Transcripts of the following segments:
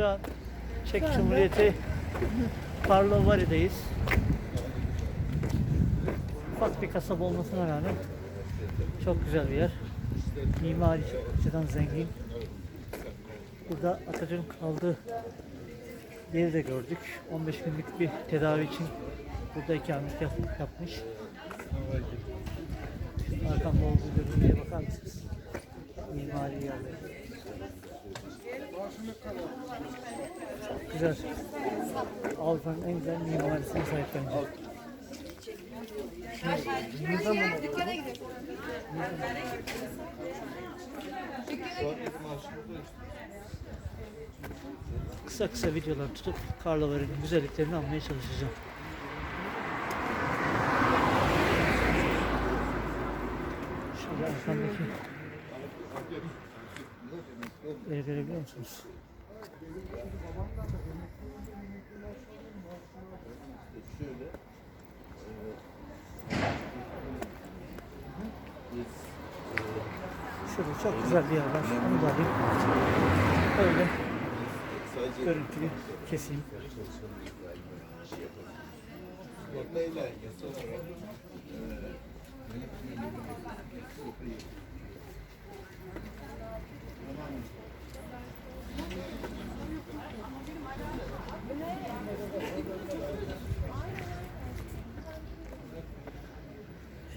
Şu an Çek Cumhuriyeti Karlovari'deyiz. Ufak bir kasaba olmasına rağmen çok güzel bir yer. Mimari açıdan zengin. Burada Atatürk'ün kaldığı yeri de gördük. 15 günlük bir tedavi için burada ikamet yap- yapmış. Arkamda olduğu görüntüye bakar mısınız? Mimari yerler. Çok güzel. Avrupa'nın en güzel mimarisine sahip bence. Kısa kısa videolar tutup Karlova'nın güzelliklerini anlamaya çalışacağım. Şöyle arkamdaki yeri görebiliyor musunuz? Şurada çok güzel bir yer var. Onu da alayım. Öyle görüntüyü keseyim.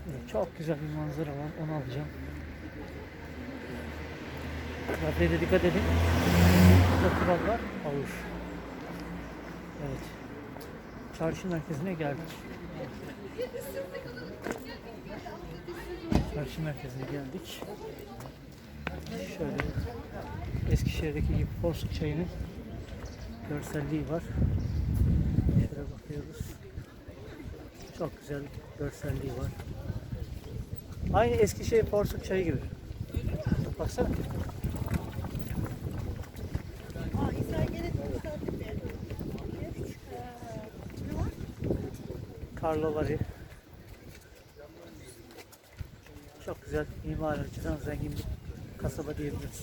Şöyle çok güzel bir manzara var. Onu alacağım. Trafiğe dikkat edin. Burada kurallar ağır. Evet. Çarşı merkezine geldik. Çarşı merkezine geldik. Şöyle Eskişehir'deki gibi Porsuk çayının görselliği var. Şöyle bakıyoruz. Çok güzel görselliği var. Aynı Eskişehir Porsuk çayı gibi. Baksana. Karlovari. Çok güzel mimari açıdan zengin bir kasaba diyebiliriz.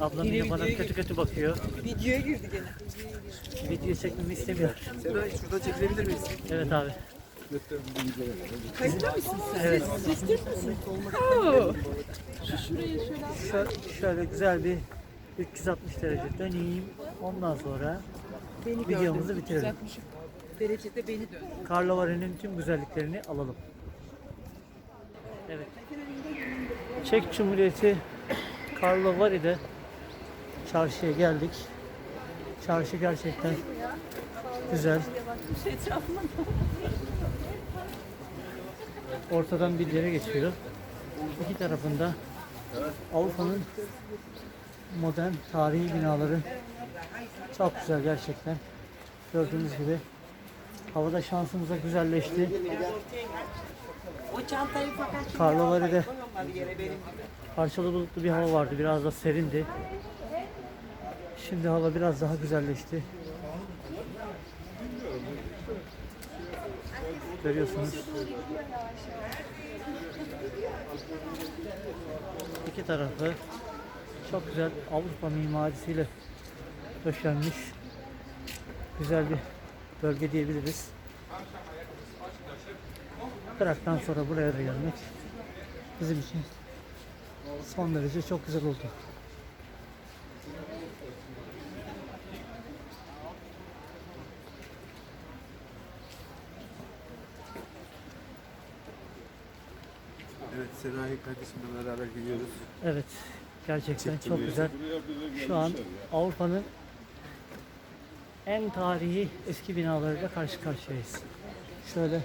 Ablam yine bana kötü kötü bakıyor. Videoya girdi gene. Video çekmemi istemiyor. Seray şurada çekilebilir miyiz? Evet abi. Kayıtta mısın sen? Evet. Ses Türk müsün? Oo. Şö- şöyle güzel bir 360 derece döneyim. Ondan sonra Beni Videomuzu gördüm. bitirelim. 360 Derecede beni döndü. Karlovari'nin tüm güzelliklerini alalım. Evet. Çek Cumhuriyeti Karlovari'de çarşıya geldik. Çarşı gerçekten güzel. Ortadan bir dere geçiyor. İki tarafında Avrupa'nın modern tarihi binaları çok güzel gerçekten. Gördüğünüz gibi havada şansımıza güzelleşti. O çantayı fakat benim gibi. parçalı bulutlu bir hava vardı. Biraz da serindi. Şimdi hava biraz daha güzelleşti. Görüyorsunuz. İki tarafı çok güzel Avrupa mimarisiyle döşenmiş güzel bir bölge diyebiliriz. Prag'dan sonra buraya da gelmek bizim için son derece çok güzel oldu. Evet Serahi kardeşimle beraber gidiyoruz. Evet, gerçekten çok güzel. Şu an Avrupa'nın en tarihi eski binalarıyla karşı karşıyayız. Şöyle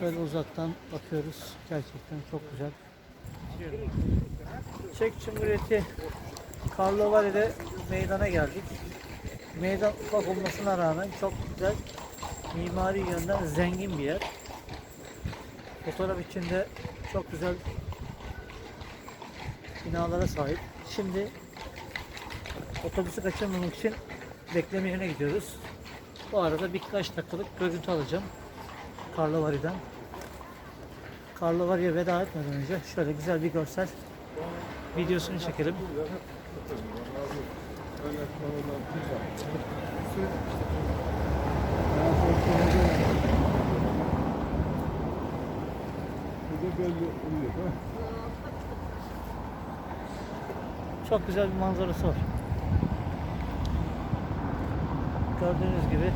şöyle uzaktan bakıyoruz. Gerçekten çok güzel. Çek Cumhuriyeti Karlovari'de meydana geldik. Meydan ufak olmasına rağmen çok güzel mimari yönden zengin bir yer. Fotoğraf içinde çok güzel binalara sahip. Şimdi otobüsü kaçırmamak için bekleme yerine gidiyoruz. Bu arada birkaç dakikalık görüntü alacağım. Karlovari'den. Karlovari'ye veda etmeden önce şöyle güzel bir görsel videosunu çekelim. Çok güzel bir manzarası var. Gördüğünüz gibi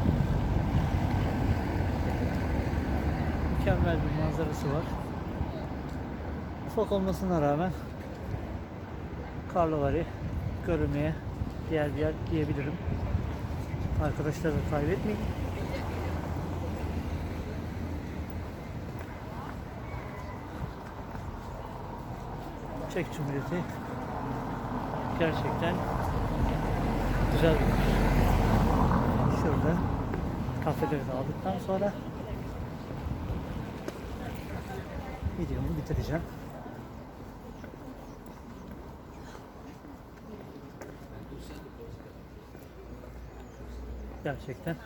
mükemmel bir manzarası var. Ufak olmasına rağmen Karlovari görülmeye diğer bir yer diyebilirim. Arkadaşları da kaybetmeyin. Çek Cumhuriyeti gerçekten güzel bir Şurada kafeleri de aldıktan sonra videomu bitireceğim. Gerçekten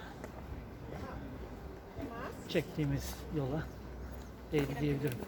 çektiğimiz yola değdi diyebilirim.